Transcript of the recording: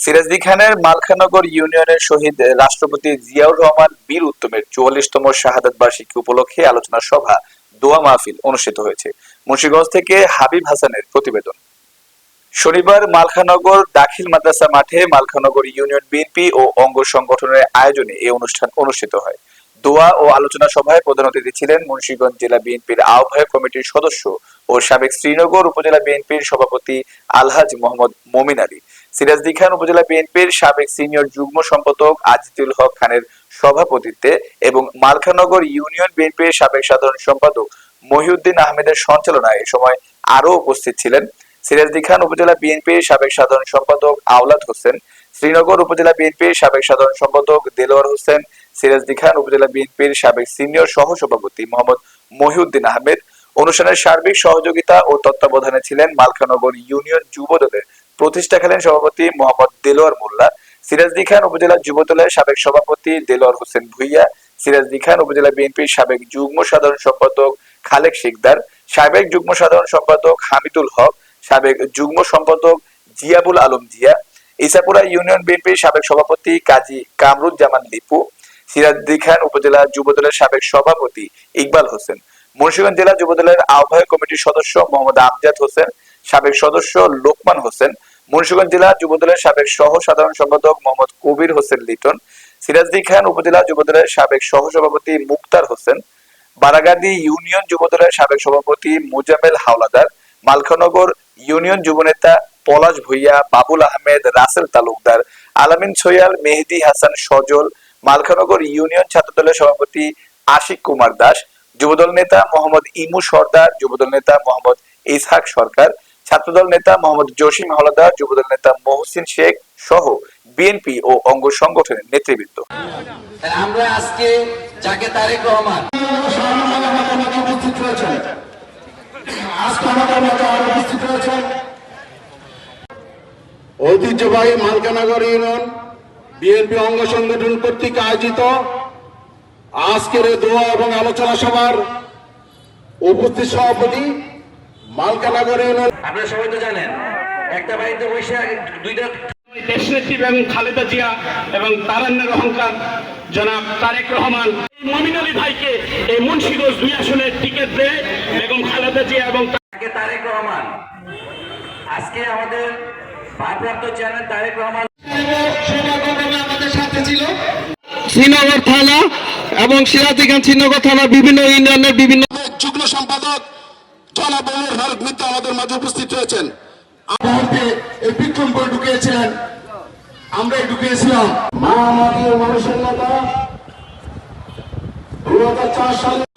সিরাজদি খানের মালখানগর ইউনিয়নের শহীদ রাষ্ট্রপতি জিয়াউর রহমান বীর উত্তমের চুয়াল্লিশতম শাহাদাত বার্ষিকী উপলক্ষে আলোচনা সভা, দোয়া মাহফিল অনুষ্ঠিত হয়েছে। মুন্সিগঞ্জ থেকে হাবিব হাসানের প্রতিবেদন। শনিবার মালখানগর দাখিল মাদ্রাসা মাঠে মালখানগর ইউনিয়ন বিএনপি ও অঙ্গ সংগঠনের আয়োজনে এই অনুষ্ঠান অনুষ্ঠিত হয়। দোয়া ও আলোচনা সভায় প্রধান অতিথি ছিলেন মুন্সিগঞ্জ জেলা বিএনপির আহ্বায়ক কমিটির সদস্য ও সাবেক শ্রীনগর উপজেলা বিএনপির সভাপতি আলহাজ মোহাম্মদ মমিন আলী। সিরাজদি খান উপজেলা বিএনপির সাবেক সিনিয়র যুগ্ম সম্পাদক আজিজুল হক খানের সভাপতিত্বে এবং মালখানগর ইউনিয়ন বিএনপির সাবেক সাধারণ সম্পাদক মহিউদ্দিন আহমেদের সঞ্চালনায় এ সময় আরও উপস্থিত ছিলেন। সিরাজদি খান উপজেলা বিএনপির সাবেক সাধারণ সম্পাদক আওলাদ হোসেন, শ্রীনগর উপজেলা বিএনপির সাবেক সাধারণ সম্পাদক দেলোয়ার হোসেন, সিরাজদি খান উপজেলা বিএনপির সাবেক সিনিয়র সহ সভাপতি মোহাম্মদ মহিউদ্দিন আহমেদ অনুষ্ঠানের সার্বিক সহযোগিতা ও তত্ত্বাবধানে ছিলেন মালখানগর ইউনিয়ন যুব দলের প্রতিষ্ঠাকালীন সভাপতি মোহাম্মদ দেলোয়ার মোল্লা সিরাজদি খান উপজেলা যুব দলের সাবেক সভাপতি দেলোয়ার হোসেন ভুইয়া সিরাজদি খান উপজেলা বিএনপির সাবেক যুগ্ম সাধারণ সম্পাদক খালেক শিকদার, সাবেক যুগ্ম সাধারণ সম্পাদক হামিদুল হক, সাবেক যুগ্ম সম্পাদক জিয়াবুল আলম জিয়া, ইসাপুরা ইউনিয়ন বিএনপির সাবেক সভাপতি কাজী কামরুজ্জামান লিপু সিরাজদি খান উপজেলা যুবদলের সাবেক সভাপতি ইকবাল হোসেন। মুন্সিগঞ্জ জেলা যুবদলের আহ্বায়ক কমিটির সদস্য মোহাম্মদ আমজাদ হোসেন, সাবেক সদস্য লোকমান হোসেন, মুন্সিগঞ্জ জেলা যুবদলের সাবেক সহ সাধারণ সম্পাদক মোহাম্মদ কবির হোসেন লিটন সিরাজদি খান উপজেলা যুবদলের সাবেক সহ সভাপতি মুক্তার হোসেন, বারাগাদি ইউনিয়ন যুবদলের সাবেক সভাপতি মুজামেল হাওলাদার মালখানগর ইউনিয়ন যুবনেতা পলাশ ভুইয়া, বাবুল আহমেদ, রাসেল তালুকদার, আলামিন ছয়াল মেহেদি হাসান সজল মালখানগর ইউনিয়ন ছাত্রদলের সভাপতি আশিক কুমার দাস যুবদল নেতা মোহাম্মদ ইমু সর্দার যুবদল নেতা মোহাম্মদ ইসহাক সরকার ছাত্রদল নেতা মোহাম্মদ জসিম হাওলাদার যুবদল নেতা মহসিন শেখ সহ বিএনপি ও অঙ্গ সংগঠনের নেতৃবৃন্দ। আমরা আজকে যাকে তারেক রহমান উপস্থিত রয়েছেন আজকে আমাদের মধ্যে উপস্থিত রয়েছেন ঐতিহ্যবাহী মালকানগর ইউনিয়ন বিএনপি অঙ্গ সংগঠন কর্তৃক আয়োজিত আজকের এই দোয়া এবং আলোচনা সভার উপস্থিত সভাপতি মালকানগর আপনারা সবাই তো জানেন একটা বাড়িতে বসে দুইটা দেশনেত্রী বেগম খালেদা জিয়া এবং তারান্নের অহংকার জনাব তারেক রহমান। এই মমিন আলী ভাইকে এই মুন্সিগঞ্জ দুই আসনের টিকিট দেয় বেগম খালেদা জিয়া এবং তারেক রহমান। আজকে আমাদের ভারপ্রাপ্ত চেয়ারম্যান তারেক রহমান আমাদের সাথে ছিল। শ্রীনগর থানা এবং সিরাজিগান শ্রীনগর থানা বিভিন্ন ইউনিয়নের বিভিন্ন যুগ্ম সম্পাদক জনাব ওমর ফারুক মিত্র আমাদের মাঝে উপস্থিত হয়েছেন মুহূর্তে এই বিক্রমপুরে ঢুকিয়েছিলেন। আমরাই ঢুকিয়েছিলাম। মা আমাদের মানুষের নেতা। দু হাজার চার সালে